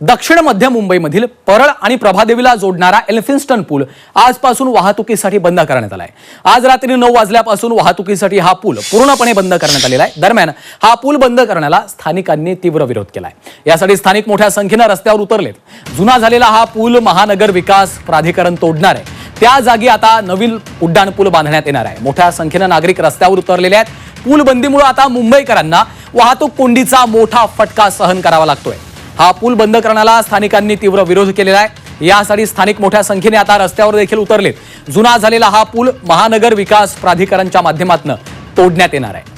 दक्षिण मध्य मुंबईमधील परळ आणि प्रभादेवीला जोडणारा एल्फिन्स्टन पूल आजपासून वाहतुकीसाठी बंद करण्यात आलाय. आज रात्री नऊ वाजल्यापासून वाहतुकीसाठी हा पूल पूर्णपणे बंद करण्यात आलेला आहे. दरम्यान हा पूल बंद करण्याला स्थानिकांनी तीव्र विरोध केलाय. यासाठी स्थानिक मोठ्या संख्येनं रस्त्यावर उतरलेत. जुना झालेला हा पूल महानगर विकास प्राधिकरण तोडणार आहे. त्या जागी आता नवीन उड्डाण पूल बांधण्यात येणार आहे. मोठ्या संख्येनं नागरिक रस्त्यावर उतरलेले आहेत. पूल बंदीमुळे आता मुंबईकरांना वाहतूक कोंडीचा मोठा फटका सहन करावा लागतोय. हा पूल बंद करण्याला स्थानिकांनी तीव्र विरोध केलेला आहे. यासाठी स्थानिक मोठ्या संख्येने आता रस्त्यावर देखील उतरले जुना झालेला हा पूल महानगर विकास प्राधिकरणच्या माध्यमातून तोडण्यात येणार आहे.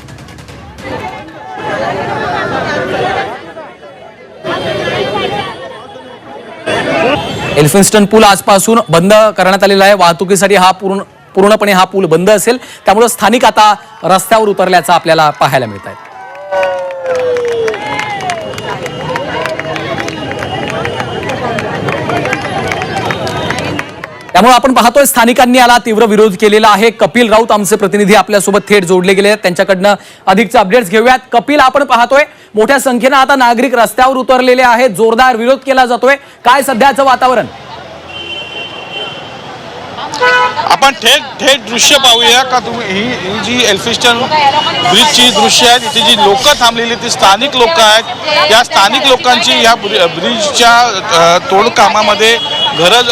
एल्फिन्स्टन पूल आजपासून बंद करण्यात आलेला आहे. वाहतुकीसाठी हा पूर्ण पूर्णपणे हा पूल बंद असेल. त्यामुळे स्थानिक आता रस्त्यावर उतरल्याचं आपल्याला पाहायला मिळत आहे. त्यामुळे आपण पाहतोय स्थानिकांनी याला तीव्र विरोध केलेला आहे. कपिल राऊत आमचे प्रतिनिधी आपल्यासोबत थेट जोडले गेले आहेत. त्यांच्याकडनं अधिकचे अपडेट्स घेऊयात. कपिल आपण पाहतोय मोठ्या संख्येनं आता नागरिक रस्त्यावर उतरलेले आहेत. जोरदार विरोध केला जातोय. काय सध्याचं वातावरण? आपण थेट थेट दृश्य पाहूया का तुम्ही? ही ही जी एल्फिस्टन ब्रिजची दृश्य आहेत इथे जी लोक थांबलेली ती स्थानिक लोक आहेत. या स्थानिक लोकांची या ब्रिजच्या तोडकामामध्ये घरं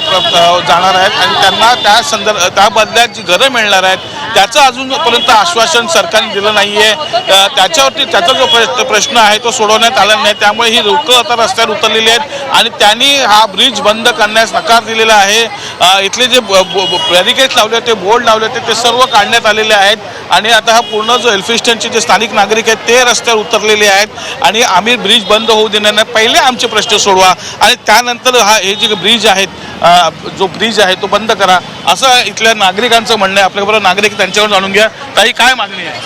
प्र- जाणार आहेत आणि त्यांना त्या संदर्भ त्या बदल्यात जी घरं मिळणार आहेत त्याचं अजूनपर्यंत आश्वासन सरकारने दिलं नाही आहे त्याच्यावरती त्याचा जो प्र- प्रश्न आहे तो सोडवण्यात आला नाही. त्यामुळे ही लोकं आता रस्त्यावर उतरलेली आहेत आणि त्यांनी हा ब्रिज बंद करण्यास नकार दिलेला आहे. इथले जे बॅरिकेड्स लावले होते बोर्ड लावले होते ते सर्व काढण्यात आलेले आहेत. आणि आता हा पूर्ण जो एल्फिस्टनचे जे स्थानिक नागरिक आहेत ते रस्त्यावर उतरलेले आहेत आणि आम्ही ब्रिज बंद होऊ देणार नाही. पहिले आमचे प्रश्न सोडवा आणि त्यानंतर हा हे जे ब्रिज आहेत जो ब्रिज आहे तो बंद करा. असं इथल्या नागरिकांचं म्हणणं आहे. आपल्याबरोबर नागरिक त्यांच्यावर जाणून घ्या. काही काय मागणी आहे?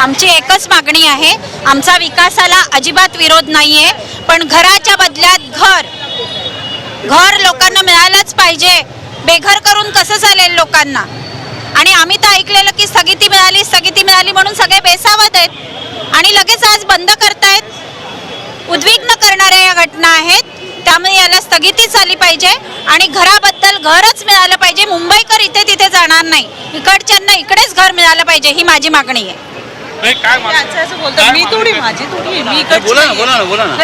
आमची एकच मागणी आहे. आमचा विकासाला अजिबात विरोध नाहीये पण घराच्या बदल्यात घर. घर लोकांना मिळालंच पाहिजे. बेघर करून कसं चालेल लोकांना? आणि आम्ही तर ऐकलेलं की स्थगिती मिळाली स्थगिती मिळाली म्हणून सगळे बेसावत आहेत. आणि लगेच आज बंद करतायत. उद्विग्न करणाऱ्या या घटना आहेत. त्यामुळे याला स्थगितीच आली पाहिजे. आणि घराबद्दल घरच मिळालं पाहिजे. मुंबईकर इथे तिथे जाणार नाही. इकडच्यांना इकडेच घर मिळालं पाहिजे ही माझी मागणी आहे. नाही काय मागणी? असं असं बोलतो मी थोडी माझी थोडी मी इकडची बोला ना नाहीये. बोला ना बोला ना.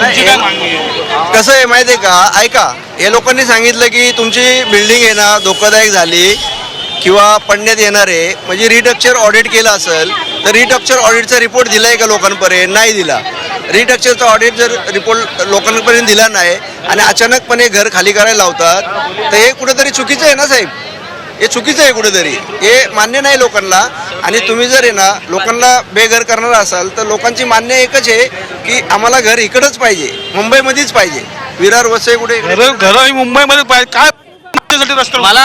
तुमची काय मागणी आहे? कसं आहे माहिती आहे का? ऐका हे लोकांनी सांगितलं की तुमची बिल्डिंग आहे ना धोकादायक झाली. किंवा पडण्यात येणार आहे म्हणजे रिटक्चर ऑडिट केलं असेल तर रिटक्चर ऑडिटचा रिपोर्ट दिला आहे का लोकांपर्यंत? नाही दिला. रिटक्चरचा ऑडिट जर रिपोर्ट लोकांपर्यंत दिला नाही आणि अचानकपणे घर खाली करायला लावतात तर हे कुठेतरी चुकीचं आहे ना साहेब? हे चुकीचं आहे कुठेतरी. हे मान्य नाही लोकांना आणि तुम्ही जर आहे ना लोकांना बेघर करणार असाल तर लोकांची मान्य एकच आहे की आम्हाला घर इकडंच पाहिजे मुंबईमध्येच पाहिजे. विरार वसई कुठे? घर घर मुंबईमध्ये पाहिजे. काय मला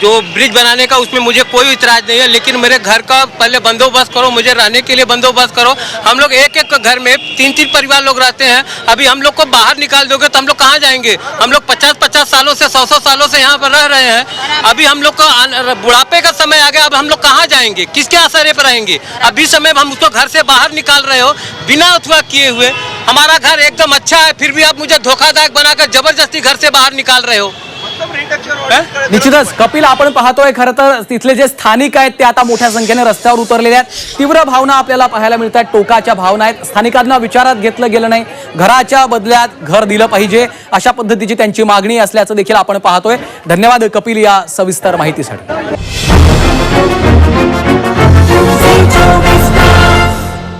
जो ब्रिज बनाने का उसमें मुझे कोई इतराज नहीं है, लेकिन मेरे घर का पहले बंदोबस्त करो, मुझे रहने के लिए बंदोबस्त करो। हम लोग एक एक घर में तीन तीन परिवार लोग रहते हैं। अभी हम लोग को बाहर निकाल दोगे तो हम लोग कहाँ जाएँगे? हम लोग पचास पचास सालों से सौ सौ सालों से यहाँ पर रह रहे हैं। अभी हम लोग को बुढ़ापे का समय आ गया, अब हम लोग कहाँ जाएँगे? किसके आसरे पर रहेंगे? अभी समय हम उसको घर से बाहर निकाल रहे हो, बिना अथवा किए हुए। हमारा घर एकदम अच्छा है फिर भी आप मुझे धोखादायक बनाकर जबरदस्ती घर से बाहर निकाल रहे हो। निश्चितच कपिल आपण पाहतोय खरं तर तिथले जे स्थानिक आहेत ते आता मोठ्या संख्येने रस्त्यावर उतरलेले आहेत. तीव्र भावना आपल्याला पाहायला मिळतात टोकाच्या भावना आहेत. स्थानिकांना विचारात घेतलं गेलं नाही. घराच्या बदल्यात घर दिलं पाहिजे अशा पद्धतीची त्यांची मागणी असल्याचं देखील आपण पाहतोय. धन्यवाद कपिल या सविस्तर माहितीसाठी.